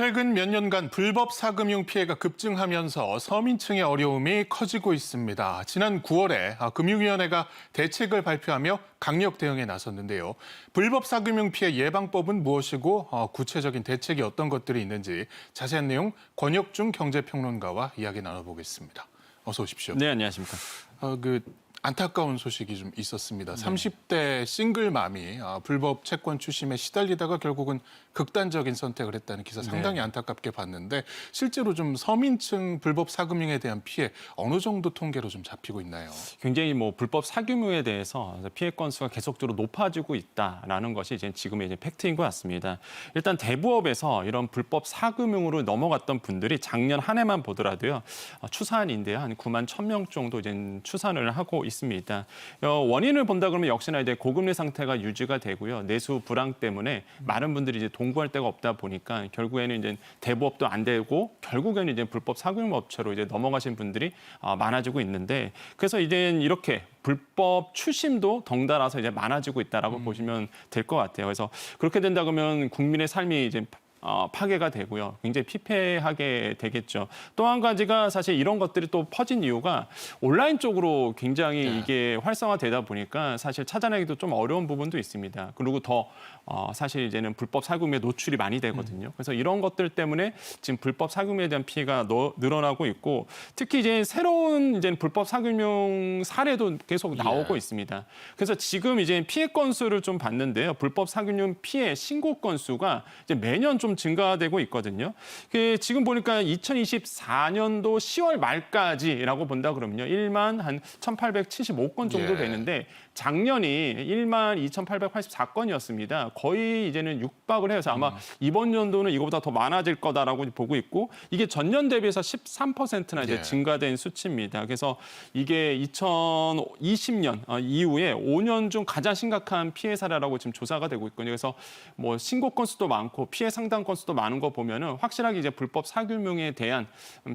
최근 몇 년간 불법 사금융 피해가 급증하면서 서민층의 어려움이 커지고 있습니다. 지난 9월에 아, 금융위원회가 대책을 발표하며 강력 대응에 나섰는데요. 불법 사금융 피해 예방법은 무엇이고 어, 구체적인 대책이 어떤 것들이 있는지 자세한 내용 권혁중 경제평론가와 이야기 나눠보겠습니다. 어서 오십시오. 네, 안녕하십니까. 어, 그 안타까운 소식이 좀 있었습니다. 30대 싱글맘이 아, 불법 채권 추심에 시달리다가 결국은 극단적인 선택을 했다는 기사 상당히 안타깝게 봤는데 실제로 좀 서민층 불법 사금융에 대한 피해 어느 정도 통계로 좀 잡히고 있나요? 굉장히 뭐 불법 사규모에 대해서 피해 건수가 계속적으로 높아지고 있다라는 것이 이제 지금의 이제 팩트인 것 같습니다. 일단 대부업에서 이런 불법 사금융으로 넘어갔던 분들이 작년 한 해만 보더라도요 어, 추산인데요 한 9만 1천 명 정도 이제 추산을 하고 있습니다. 어, 원인을 본다 그러면 역시나 이제 고금리 상태가 유지가 되고요 내수 불황 때문에 많은 분들이 이제 동구할 데가 없다 보니까 결국에는 이제 대부업도 안 되고 결국에는 이제 불법 사금융 업체로 이제 넘어가신 분들이 어, 많아지고 있는데 그래서 이제 이렇게 불법 추심도 덩달아서 이제 많아지고 있다라고 보시면 될 것 같아요. 그래서 그렇게 된다 그러면 국민의 삶이 이제 어, 파괴가 되고요. 굉장히 피폐하게 되겠죠. 또 한 가지가 사실 이런 것들이 또 퍼진 이유가 온라인 쪽으로 굉장히 네. 이게 활성화되다 보니까 사실 찾아내기도 좀 어려운 부분도 있습니다. 그리고 더 어, 사실 이제는 불법 사금에 노출이 많이 되거든요. 그래서 이런 것들 때문에 지금 불법 사금에 대한 피해가 너- 늘어나고 있고 특히 이제 새로운 이제 불법 사금융 사례도 계속 나오고 예. 있습니다. 그래서 지금 이제 피해 건수를 좀 봤는데요. 불법 사금융 피해 신고 건수가 이제 매년 좀 증가되고 있거든요. 그 지금 보니까 2024년도 10월 말까지라고 본다 그러면요. 1만 한 1,875건 정도 예. 되는데 작년이 1만 2,884건이었습니다. 거의 이제는 육박을 해서 아마 이번 연도는 이거보다 더 많아질 거다라고 보고 있고 이게 전년 대비해서 13%나 이제 예. 증가된 수치입니다. 그래서 이게 2020년 어, 이후에 5년 중 가장 심각한 피해 사례라고 지금 조사가 되고 있거든요. 그래서 뭐 신고 건수도 많고 피해 상당 건수도 많은 거 보면은 확실하게 이제 불법 사규명에 대한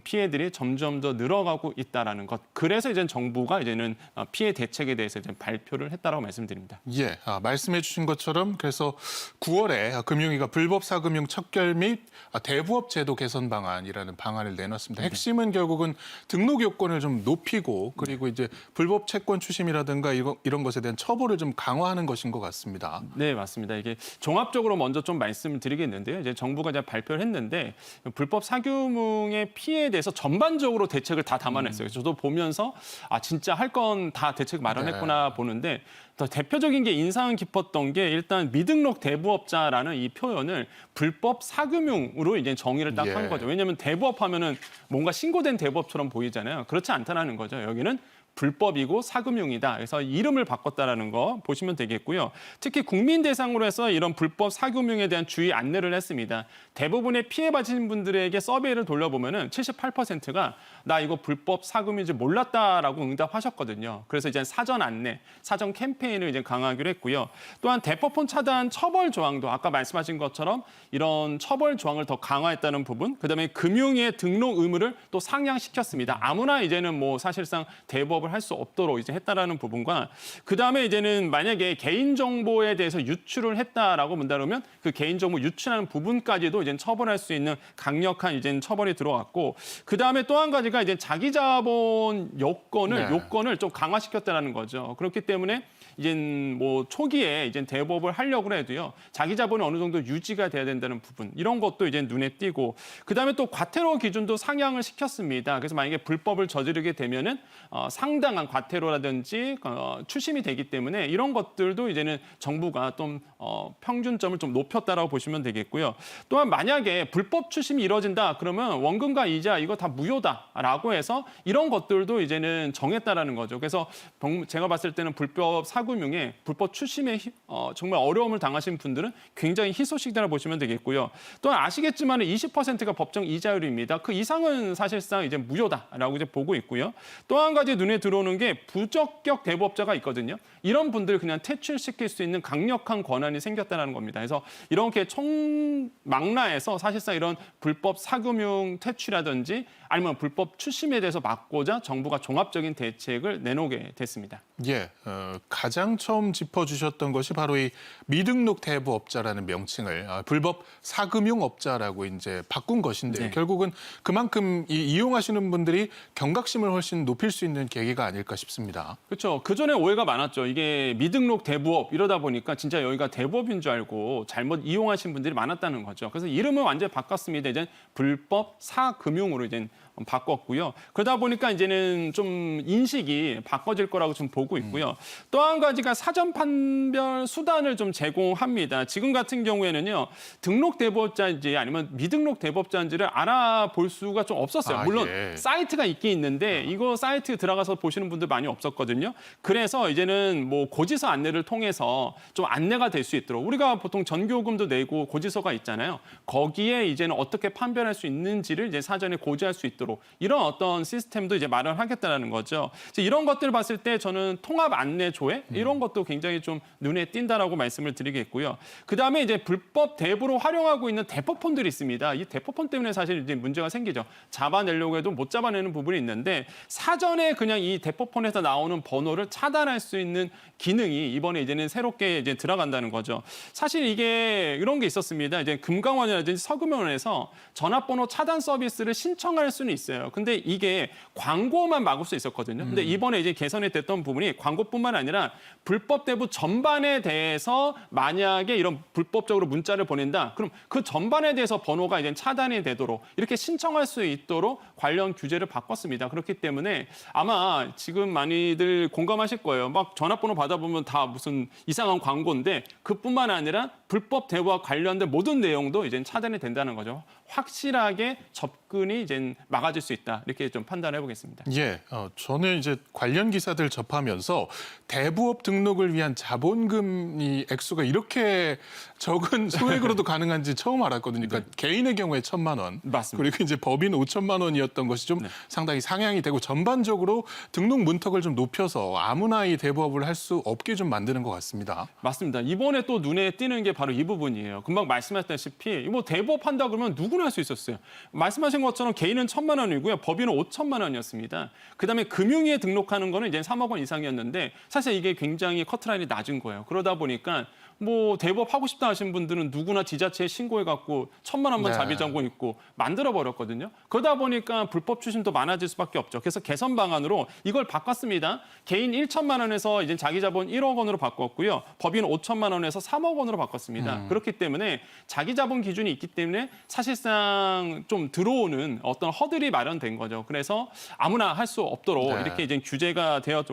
피해들이 점점 더 늘어가고 있다라는 것. 그래서 이제 정부가 이제는 어, 피해 대책에 대해서 이제 발 표를 했다라고 말씀드립니다. 예, 아, 말씀해 주신 것처럼 그래서 9월에 금융위가 불법 사금융 척결 및 아, 대부업 제도 개선 방안이라는 방안을 내놨습니다. 핵심은 결국은 등록 요건을 좀 높이고 그리고 이제 불법 채권 추심이라든가 이거, 이런 것에 대한 처벌을 좀 강화하는 것인 것 같습니다. 네, 맞습니다. 이게 종합적으로 먼저 좀 말씀을 드리겠는데요. 이제 정부가 이제 발표를 했는데 불법 사규뭉의 피해에 대해서 전반적으로 대책을 다 담아냈어요. 저도 보면서 아 진짜 할 건 다 대책 마련했구나 보는 데더 대표적인 게 인상 깊었던 게 일단 미등록 대부업자라는 이 표현을 불법 사금융으로 이제 정의를 딱한 예. 거죠. 왜냐하면 대부업 하면은 뭔가 신고된 대부업처럼 보이잖아요. 그렇지 않다라는 거죠. 여기는 불법이고 사금융이다. 그래서 이름을 바꿨다라는 거 보시면 되겠고요. 특히 국민 대상으로 해서 이런 불법 사금융에 대한 주의 안내를 했습니다. 대부분의 피해 받으신 분들에게 서베이를 돌려보면은 78%가 나 이거 불법 사금융인지 몰랐다라고 응답하셨거든요. 그래서 이제 사전 안내, 사전 캠페인을 이제 강화하기로 했고요. 또한 대포폰 차단 처벌 조항도 아까 말씀하신 것처럼 이런 처벌 조항을 더 강화했다는 부분, 그다음에 금융의 등록 의무를 또 상향시켰습니다. 아무나 이제는 뭐 사실상 대 부업을 할 수 없도록 이제 했다라는 부분과 그 다음에 이제는 만약에 개인 정보에 대해서 유출을 했다라고 본다 그러면 그 개인 정보 유출하는 부분까지도 이제 처벌할 수 있는 강력한 이제 처벌이 들어왔고 그 다음에 또 한 가지가 이제 자기 자본 요건을 네. 요건을 좀 강화시켰다라는 거죠. 그렇기 때문에 이제 뭐 초기에 이제 대법을 하려고 해도요 자기 자본이 어느 정도 유지가 돼야 된다는 부분 이런 것도 이제 눈에 띄고 그 다음에 또 과태료 기준도 상향을 시켰습니다. 그래서 만약에 불법을 저지르게 되면은 어, 상 당한 과태료라든지 어, 추심이 되기 때문에 이런 것들도 이제는 정부가 좀 어, 평균점을 좀 높였다라고 보시면 되겠고요. 또한 만약에 불법 추심이 이뤄진다 그러면 원금과 이자 이거 다 무효다라고 해서 이런 것들도 이제는 정했다라는 거죠. 그래서 병- 제가 봤을 때는 불법 사금융에 불법 추심에 희- 어, 정말 어려움을 당하신 분들은 굉장히 희소식이라 보시면 되겠고요. 또한 아시겠지만 20%가 법정 이자율입니다. 그 이상은 사실상 이제 무효다라고 이제 보고 있고요. 또 한 가지 눈에 들어오는 게 부적격 대부업자가 있거든요. 이런 분들 그냥 퇴출시킬 수 있는 강력한 권한이 생겼다는 겁니다. 그래서 이렇게 총망라해서 사실상 이런 불법 사금융 퇴출이라든지 아니면 불법 추심에 대해서 막고자 정부가 종합적인 대책을 내놓게 됐습니다. 예, 어, 가장 처음 짚어주셨던 것이 바로 이 미등록 대부업자라는 명칭을 아, 불법 사금융업자라고 이제 바꾼 것인데 네. 결국은 그만큼 이, 이용하시는 분들이 경각심을 훨씬 높일 수 있는 계기가 아닐까 싶습니다. 그렇죠. 그 전에 오해가 많았죠. 이게 미등록 대부업 이러다 보니까 진짜 여기가 대부업인 줄 알고 잘못 이용하신 분들이 많았다는 거죠. 그래서 이름을 완전히 바꿨습니다. 이제 불법 사금융으로 이제 바꿨고요. 그러다 보니까 이제는 좀 인식이 바꿔질 거라고 좀 보고 있고요. 또한 가지가 사전 판별 수단을 좀 제공합니다. 지금 같은 경우에는요. 등록 대부업자인지 아니면 미등록 대부업자인지를 알아볼 수가 좀 없었어요. 아, 물론 예. 사이트가 있긴 있는데 이거 사이트 들어가서 보시는 분들 많이 없었거든요. 그래서 이제는 뭐 고지서 안내를 통해서 좀 안내가 될 수 있도록 우리가 보통 전교금도 내고 고지서가 있잖아요. 거기에 이제는 어떻게 판별할 수 있는지를 이제 사전에 고지할 수 있도록 이런 어떤 시스템도 이제 마련하겠다라는 거죠. 이런 것들을 봤을 때 저는 통합 안내 조회 이런 것도 굉장히 좀 눈에 띈다라고 말씀을 드리겠고요. 그 다음에 이제 불법 대부로 활용하고 있는 대포폰들이 있습니다. 이 대포폰 때문에 사실 이제 문제가 생기죠. 잡아내려고 해도 못 잡아내는 부분이 있는데 사전에 그냥 이 대포폰에서 나오는 번호를 차단할 수 있는 기능이 이번에 이제는 새롭게 이제 들어간다는 거죠. 사실 이게 이런 게 있었습니다. 이제 금강원이라든지 서금원에서 전화번호 차단 서비스를 신청할 수는 있어요. 근데 이게 광고만 막을 수 있었거든요. 근데 이번에 이제 개선이 됐던 부분이 광고뿐만 아니라 불법 대부 전반에 대해서 만약에 이런 불법적으로 문자를 보낸다. 그럼 그 전반에 대해서 번호가 이제 차단이 되도록 이렇게 신청할 수 있도록 관련 규제를 바꿨습니다. 그렇기 때문에 아마 지금 많이들 공감하실 거예요. 막 전화번호 받아보면 다 무슨 이상한 광고인데 그뿐만 아니라 불법 대부와 관련된 모든 내용도 이제 차단이 된다는 거죠. 확실하게 접근이 이제 막아질 수 있다. 이렇게 좀 판단해 보겠습니다. 예, 어, 저는 이제 관련 기사들 접하면서 대부업 등록을 위한 자본금이 액수가 이렇게 적은 소액으로도 가능한지 처음 알았거든요. 그러니까 개인의 경우에 천만 원, 네. 맞습니다. 네. 그리고 이제 법인 오천만 원이었던 것이 좀 상당히 상향이 되고 전반적으로 등록 문턱을 좀 높여서 아무나 이 대부업을 할 수 없게 좀 만드는 것 같습니다. 맞습니다. 이번에 또 눈에 띄는 게 바로 이 부분이에요. 금방 말씀하셨다시피 뭐 대부업 한다 그러면 누구나 할 수 있었어요. 말씀하신 것처럼 개인은 천만 원이고요. 법인은 오천만 원이었습니다. 그다음에 금융위에 등록하는 거는 이제 3억 원 이상이었는데 사실 이게 굉장히 커트라인이 낮은 거예요. 그러다 보니까 뭐 대부업 하고 싶다 하신 분들은 누구나 지자체에 신고해 갖고 천만 원만 네. 자비 전공 있고 만들어 버렸거든요. 그러다 보니까 불법 추심도 많아질 수밖에 없죠. 그래서 개선 방안으로 이걸 바꿨습니다. 개인 1천만 원에서 이제 자기 자본 1억 원으로 바꿨고요. 법인 5천만 원에서 3억 원으로 바꿨습니다. 음. 그렇기 때문에 자기 자본 기준이 있기 때문에 사실상 좀 들어오는 어떤 허들이 마련된 거죠. 그래서 아무나 할 수 없도록 네. 이렇게 이제 규제가 되어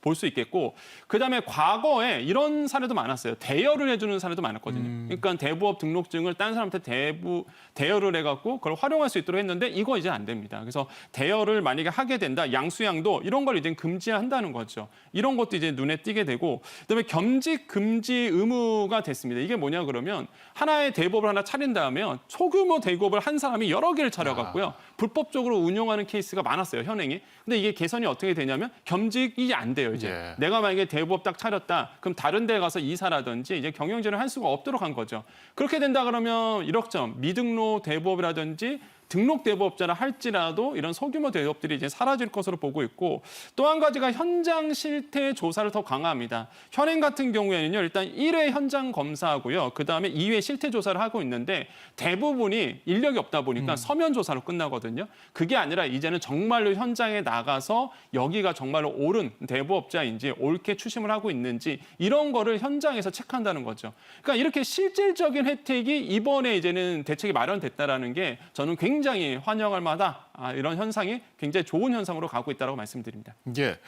볼 수 있겠고 그다음에 과거에 이런 사례도 많았어요. 대여를 해주는 사례도 많았거든요. 그러니까 대부업 등록증을 딴 사람한테 대부 대여를 해갖고 그걸 활용할 수 있도록 했는데 이거 이제 안 됩니다. 그래서 대여를 만약에 하게 된다, 양수양도 이런 걸 이제 금지한다는 거죠. 이런 것도 이제 눈에 띄게 되고 그다음에 겸직 금지 의무가 됐습니다. 이게 뭐냐 그러면 하나의 대부업을 하나 차린 다음에 소규모 대부업을 한 사람이 여러 개를 차려갖고요. 불법적으로 운영하는 케이스가 많았어요 현행이. 근데 이게 개선이 어떻게 되냐면 겸직이 안 돼요 이제. 예. 내가 만약에 대부업 딱 차렸다. 그럼 다른 데 가서 이사라든지 이제 경영진을 할 수가 없도록 한 거죠. 그렇게 된다 그러면 1억점 미등록 대부업이라든지 등록 대부업자라 할지라도 이런 소규모 대부업들이 이제 사라질 것으로 보고 있고 또 한 가지가 현장 실태 조사를 더 강화합니다. 현행 같은 경우에는요 일단 1회 현장 검사하고요 그 다음에 2회 실태 조사를 하고 있는데 대부분이 인력이 없다 보니까 서면 조사로 끝나거든요. 그게 아니라 이제는 정말로 현장에 나가서 여기가 정말로 옳은 대부업자인지 옳게 추심을 하고 있는지 이런 거를 현장에서 체크한다는 거죠. 그러니까 이렇게 실질적인 혜택이 이번에 이제는 대책이 마련됐다라는 게 저는 굉장히 환영할 만하다. 아, 이런 현상이 굉장히 좋은 현상으로 가고 있다고 말씀드립니다. 예.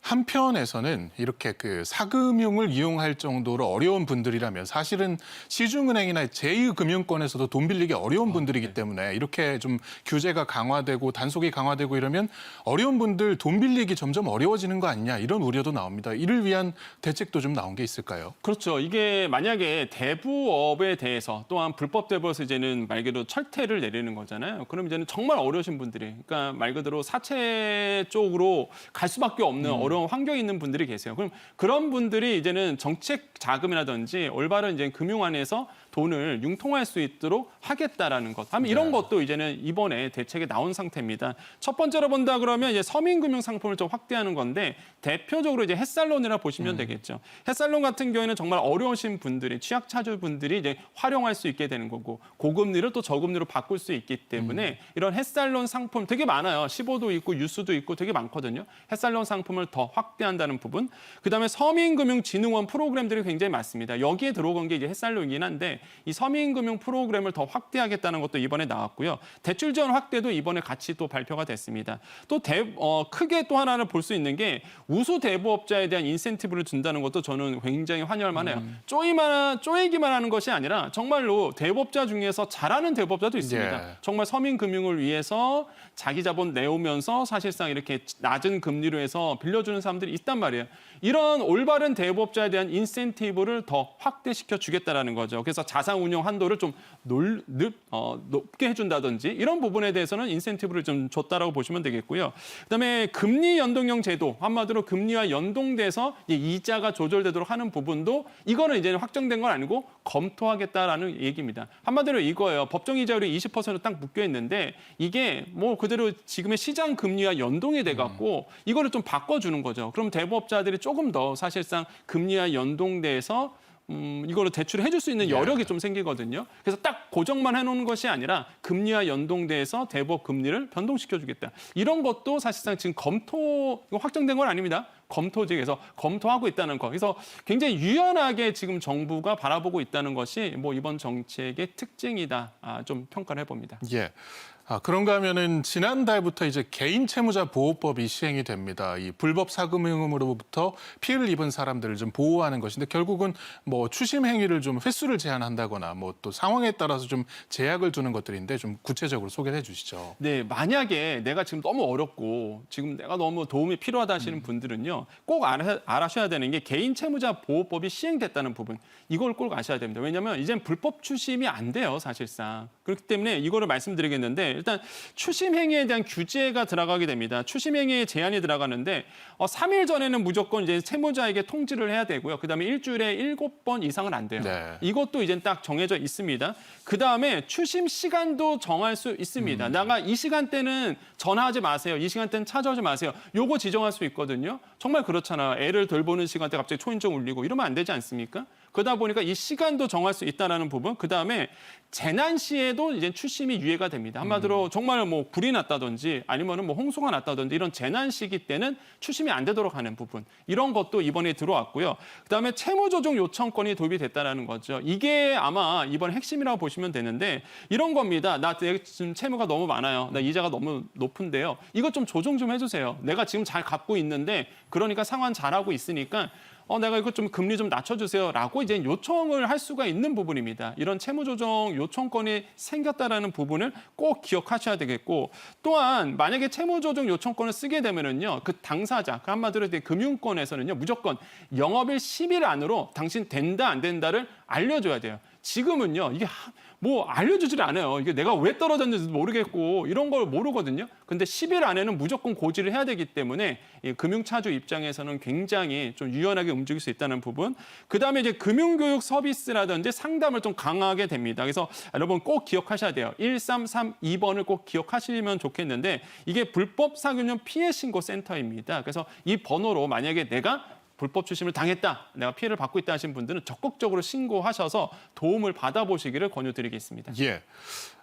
한편에서는 이렇게 그 사금융을 이용할 정도로 어려운 분들이라면 사실은 시중은행이나 제2금융권에서도 돈 빌리기 어려운 분들이기 때문에 이렇게 좀 규제가 강화되고 단속이 강화되고 이러면 어려운 분들 돈 빌리기 점점 어려워지는 거 아니냐 이런 우려도 나옵니다. 이를 위한 대책도 좀 나온 게 있을까요? 그렇죠. 이게 만약에 대부업에 대해서 또한 불법 대부에서 이제는 말 그대로 철퇴를 내리는 거잖아요. 그럼 이제는 정말 어려우신 분들이, 그러니까 말 그대로 사채 쪽으로 갈 수밖에 없는 어려운 환경에 있는 분들이 계세요. 그럼 그런 분들이 이제는 정책 자금이라든지 올바른 이제 금융 안에서 돈을 융통할 수 있도록 하겠다라는 것. 하면 이런 것도 이제는 이번에 대책에 나온 상태입니다. 첫 번째로 본다 그러면 이제 서민금융 상품을 좀 확대하는 건데 대표적으로 이제 햇살론이라 보시면 되겠죠. 햇살론 같은 경우에는 정말 어려우신 분들이 취약차주 분들이 이제 활용할 수 있게 되는 거고 고금리를 또 저금리로 바꿀 수 있기 때문에 이런 햇살론 상품 되게 많아요. 15도 있고 유수도 있고 되게 많거든요. 햇살론 상품을 더 확대한다는 부분. 그다음에 서민금융진흥원 프로그램들이 굉장히 많습니다. 여기에 들어간 게 이제 햇살론이긴 한데 이 서민금융 프로그램을 더 확대하겠다는 것도 이번에 나왔고요. 대출 지원 확대도 이번에 같이 또 발표가 됐습니다. 또 대, 어, 크게 또 하나를 볼 수 있는 게 우수 대부업자에 대한 인센티브를 준다는 것도 저는 굉장히 환영할 만해요. 쪼이만 쪼이기만 하는 것이 아니라 정말로 대부업자 중에서 잘하는 대부업자도 있습니다. 예. 정말 서민 금융을 위해서 자기 자본 내오면서 사실상 이렇게 낮은 금리로 해서 빌려주는 사람들이 있단 말이에요. 이런 올바른 대부업자에 대한 인센티브를 더 확대시켜 주겠다라는 거죠. 그래서 자산 운용 한도를 좀 놀, 늪, 어, 높게 해준다든지 이런 부분에 대해서는 인센티브를 좀 줬다라고 보시면 되겠고요. 그다음에 금리 연동형 제도 한마디로 금리와 연동돼서 이자가 조절되도록 하는 부분도 이거는 이제 확정된 건 아니고 검토하겠다라는 얘기입니다. 한마디로 이거예요. 법정 이자율이 20%딱 묶여 있는데 이게 뭐 그대로 지금의 시장 금리와 연동이 돼 갖고 이거를 좀 바꿔 주는 거죠. 그럼 대부업자들이 조금 더 사실상 금리와 연동돼서 음, 이거를 대출을 해줄 수 있는 여력이 좀 생기거든요. 그래서 딱 고정만 해놓는 것이 아니라 금리와 연동돼서 대부업 금리를 변동시켜주겠다. 이런 것도 사실상 지금 검토 확정된 건 아닙니다. 검토직에서 검토하고 있다는 거. 그래서 굉장히 유연하게 지금 정부가 바라보고 있다는 것이 뭐 이번 정책의 특징이다. 아, 좀 평가를 해봅니다. 예. 아, 그런가 하면은 지난달부터 이제 개인 채무자 보호법이 시행이 됩니다. 이 불법 사금융으로부터 피해를 입은 사람들을 좀 보호하는 것인데 결국은 뭐 추심 행위를 좀 횟수를 제한한다거나 뭐 또 상황에 따라서 좀 제약을 두는 것들인데 좀 구체적으로 소개해 주시죠. 네, 만약에 내가 지금 너무 어렵고 지금 내가 너무 도움이 필요하다 하시는 분들은요, 꼭 알아, 알아셔야 되는 게 개인 채무자 보호법이 시행됐다는 부분, 이걸 꼭 아셔야 됩니다. 왜냐하면 이젠 불법 추심이 안 돼요, 사실상. 그렇기 때문에 이거를 말씀드리겠는데 일단 추심 행위에 대한 규제가 들어가게 됩니다. 추심 행위에 제한이 들어가는데 어, 3일 전에는 무조건 이제 채무자에게 통지를 해야 되고요. 그다음에 일주일에 7번 이상은 안 돼요. 네. 이것도 이제 딱 정해져 있습니다. 그 다음에 추심 시간도 정할 수 있습니다. 내가 이 시간대는 전화하지 마세요. 이 시간대는 찾아오지 마세요. 요거 지정할 수 있거든요. 정말 그렇잖아. 애를 덜 보는 시간대 갑자기 초인종 울리고 이러면 안 되지 않습니까? 그러다 보니까 이 시간도 정할 수 있다라는 부분. 그 다음에 재난 시에도 이제 추심이 유예가 됩니다. 한마디로 정말 뭐 불이 났다든지 아니면은 뭐 홍수가 났다든지 이런 재난 시기 때는 추심이 안 되도록 하는 부분. 이런 것도 이번에 들어왔고요. 그다음에 채무 조정 요청권이 도입이 됐다라는 거죠. 이게 아마 이번 핵심이라고 보시면 되는데 이런 겁니다. 나 지금 채무가 너무 많아요. 나 이자가 너무 높은데요. 이것 좀 조정 좀 해주세요. 내가 지금 잘 갚고 있는데 그러니까 상환 잘하고 있으니까 어, 내가 이거 좀 금리 좀 낮춰주세요라고 이제 요청을 할 수가 있는 부분입니다. 이런 채무조정 요청권이 생겼다라는 부분을 꼭 기억하셔야 되겠고 또한 만약에 채무조정 요청권을 쓰게 되면은요 그 당사자 그 한마디로 이제 금융권에서는요 무조건 영업일 10일 안으로 당신 된다 안 된다를 알려줘야 돼요. 지금은요 이게 하- 뭐 알려주질 않아요. 이게 내가 왜 떨어졌는지도 모르겠고 이런 걸 모르거든요. 근데 10일 안에는 무조건 고지를 해야 되기 때문에 이 금융차주 입장에서는 굉장히 좀 유연하게 움직일 수 있다는 부분. 그 다음에 이제 금융교육 서비스라든지 상담을 좀 강화하게 됩니다. 그래서 여러분 꼭 기억하셔야 돼요. 1332번을 꼭 기억하시면 좋겠는데 이게 불법 사금융 피해 신고 센터입니다. 그래서 이 번호로 만약에 내가 불법 추심을 당했다, 내가 피해를 받고 있다 하신 분들은 적극적으로 신고하셔서 도움을 받아보시기를 권유드리겠습니다. 예.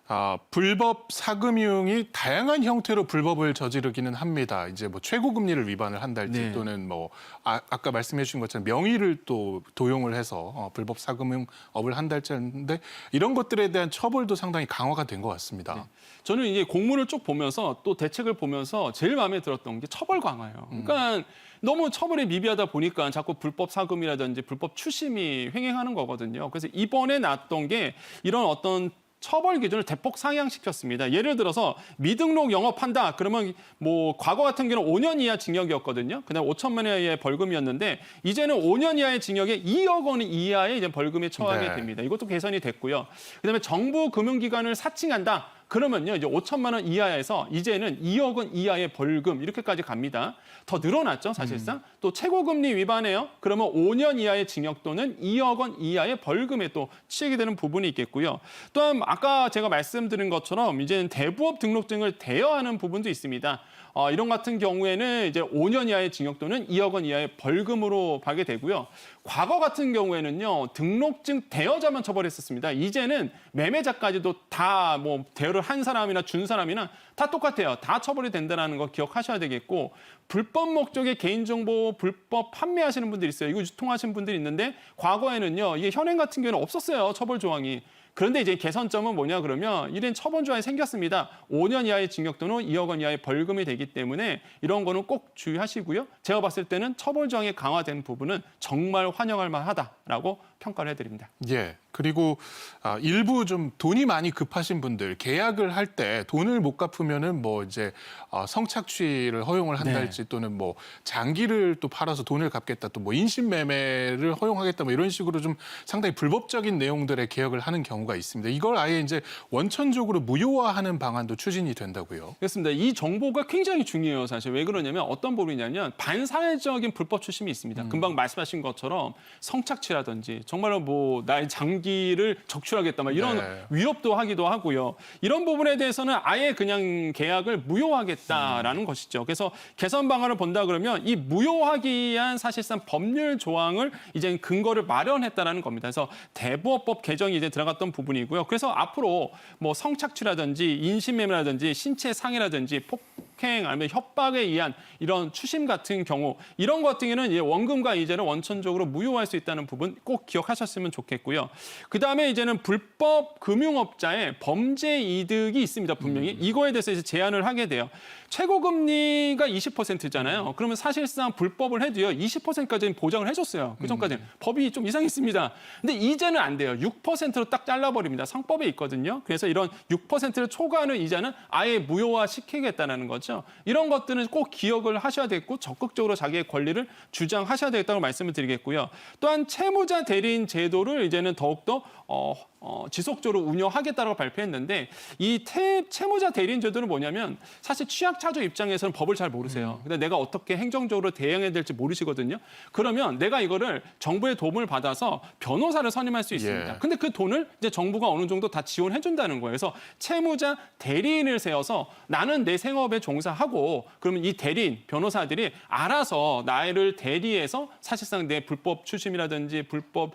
아, 불법 사금융이 다양한 형태로 불법을 저지르기는 합니다. 이제 뭐 최고 금리를 위반을 한달지 네. 또는 뭐 아, 아까 말씀해 주신 것처럼 명의를 또 도용을 해서 어, 불법 사금융업을 한달지 하는데 이런 것들에 대한 처벌도 상당히 강화가 된 것 같습니다. 저는 이게 공문을 쭉 보면서 또 대책을 보면서 제일 마음에 들었던 게 처벌 강화예요. 그러니까 너무 처벌이 미비하다 보니까 자꾸 불법 사금이라든지 불법 추심이 횡행하는 거거든요. 그래서 이번에 났던 게 이런 어떤 처벌 기준을 대폭 상향시켰습니다. 예를 들어서 미등록 영업한다. 그러면 뭐 과거 같은 경우는 5년 이하 징역이었거든요. 그다음 5천만 원의 벌금이었는데 이제는 5년 이하의 징역에 2억 원 이하의 이제 벌금에 처하게 네. 됩니다. 이것도 개선이 됐고요. 그다음에 정부 금융기관을 사칭한다. 그러면요 이제 5천만 원 이하에서 이제는 2억 원 이하의 벌금 이렇게까지 갑니다. 더 늘어났죠 사실상. 또 최고금리 위반해요. 그러면 5년 이하의 징역 또는 2억 원 이하의 벌금에 또 치게 되는 부분이 있겠고요. 또한 아까 제가 말씀드린 것처럼 이제는 대부업 등록증을 대여하는 부분도 있습니다. 어, 이런 같은 경우에는 이제 5년 이하의 징역 또는 2억 원 이하의 벌금으로 가게 되고요. 과거 같은 경우에는요 등록증 대여자만 처벌했었습니다. 이제는 매매자까지도 다 뭐 대여 를 한 사람이나 준 사람이나 다 똑같아요. 다 처벌이 된다는 거 기억하셔야 되겠고 불법 목적의 개인정보 불법 판매하시는 분들이 있어요. 이거 유통하시는 분들이 있는데 과거에는요 이게 현행 같은 경우는 없었어요 처벌 조항이. 그런데 이제 개선점은 뭐냐 그러면 이런 처벌 조항이 생겼습니다. 5년 이하의 징역 또는 2억 원 이하의 벌금이 되기 때문에 이런 거는 꼭 주의하시고요. 제가 봤을 때는 처벌 조항이 강화된 부분은 정말 환영할 만하다라고 평가를 해드립니다. 예. 그리고 아, 일부 좀 돈이 많이 급하신 분들 계약을 할 때 돈을 못 갚으면은 뭐 이제 아, 성착취를 허용을 한달지 또는 뭐 장기를 또 팔아서 돈을 갚겠다 또 뭐 인신매매를 허용하겠다 뭐 이런 식으로 좀 상당히 불법적인 내용들의 개혁을 하는 경우가 있습니다. 이걸 아예 이제 원천적으로 무효화하는 방안도 추진이 된다고요. 그렇습니다. 이 정보가 굉장히 중요해요, 사실. 왜 그러냐면 어떤 부분이냐면 반사회적인 불법 추심이 있습니다. 음. 금방 말씀하신 것처럼 성착취라든지 정말로 뭐 나의 장기를 적출하겠다 막 이런 네. 위협도 하기도 하고요. 이런 부분에 대해서는 아예 그냥 계약을 무효하겠다라는 음. 것이죠. 그래서 개선 방안을 본다 그러면 이 무효하기 위한 사실상 법률 조항을 이제 근거를 마련했다라는 겁니다. 그래서 대부업법 개정이 이제 들어갔던 부분이고요. 그래서 앞으로 뭐 성착취라든지 인신매매라든지 신체 상해라든지 폭행 아니면 협박에 의한 이런 추심 같은 경우 이런 것 경우는 이제 원금과 이자를 원천적으로 무효할 수 있다는 부분 꼭 기억하셨으면 좋겠고요. 그 다음에 이제는 불법 금융업자의 범죄 이득이 있습니다. 분명히 이거에 대해서 이제 제한을 하게 돼요. 최고 금리가 20%잖아요. 그러면 사실상 불법을 해도요 20%까지는 보장을 해줬어요. 그 전까지는 법이 좀 이상했습니다. 근데 이제는 안 돼요. 6%로 딱 잘라버립니다. 상법에 있거든요. 그래서 이런 6%를 초과하는 이자는 아예 무효화 시키겠다는 거죠. 이런 것들은 꼭 기억을 하셔야 되고 적극적으로 자기의 권리를 주장하셔야 되겠다고 말씀을 드리겠고요. 또한 채무자 대리 인 제도를 이제는 더욱더 어, 어, 지속적으로 운영하겠다고 발표했는데 이 태, 채무자 대리인 제도는 뭐냐면 사실 취약차주 입장에서는 법을 잘 모르세요. 근데 내가 어떻게 행정적으로 대응해야 될지 모르시거든요. 그러면 내가 이거를 정부의 도움을 받아서 변호사를 선임할 수 있습니다. 예. 근데 그 돈을 이제 정부가 어느 정도 다 지원해 준다는 거예요. 그래서 채무자 대리인을 세워서 나는 내 생업에 종사하고 그러면 이 대리인 변호사들이 알아서 나를 대리해서 사실상 내 불법 추심이라든지 불법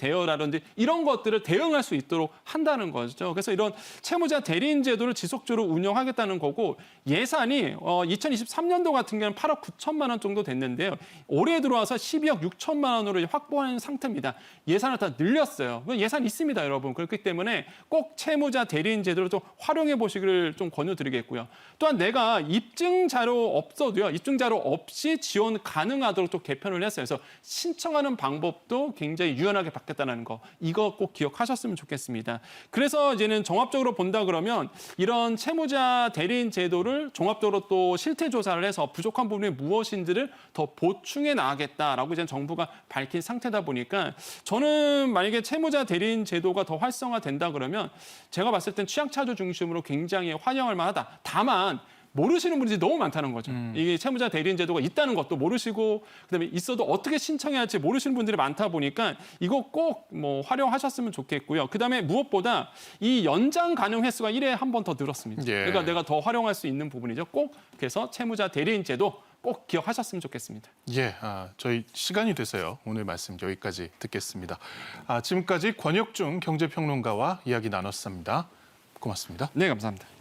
대여라든지 이런 것들을 대응할 수 있도록 한다는 거죠. 그래서 이런 채무자 대리인 제도를 지속적으로 운영하겠다는 거고 예산이 어, 2023년도 같은 경우는 8억 9천만 원 정도 됐는데요. 올해 들어와서 12억 6천만 원으로 확보한 상태입니다. 예산을 다 늘렸어요. 그 예산 있습니다, 여러분. 그렇기 때문에 꼭 채무자 대리인 제도를 좀 활용해 보시기를 좀 권유드리겠고요. 또한 내가 입증 자료 없어도요. 입증 자료 없이 지원 가능하도록 또 개편을 했어요. 그래서 신청하는 방법도 굉장히 유연하게 바뀌 었다는 거. 이거 꼭 기억하셨으면 좋겠습니다. 그래서 이제는 종합적으로 본다 그러면 이런 채무자 대리인 제도를 종합적으로 또 실태 조사를 해서 부족한 부분이 무엇인지를 더 보충해 나가겠다라고 이제 정부가 밝힌 상태다 보니까 저는 만약에 채무자 대리인 제도가 더 활성화된다 그러면 제가 봤을 땐 취약 차주 중심으로 굉장히 환영할 만하다. 다만 모르시는 분들이 너무 많다는 거죠. 이게 채무자 대리인 제도가 있다는 것도 모르시고 그다음에 있어도 어떻게 신청해야 할지 모르시는 분들이 많다 보니까 이거 꼭 뭐 활용하셨으면 좋겠고요. 그다음에 무엇보다 이 연장 가능 횟수가 1회에 한 번 더 늘었습니다. 예. 그러니까 내가 더 활용할 수 있는 부분이죠. 꼭 그래서 채무자 대리인 제도 꼭 기억하셨으면 좋겠습니다. 예, 아, 저희 시간이 돼서요. 오늘 말씀 여기까지 듣겠습니다. 아, 지금까지 권혁중 경제평론가와 이야기 나눴습니다. 고맙습니다. 네, 감사합니다.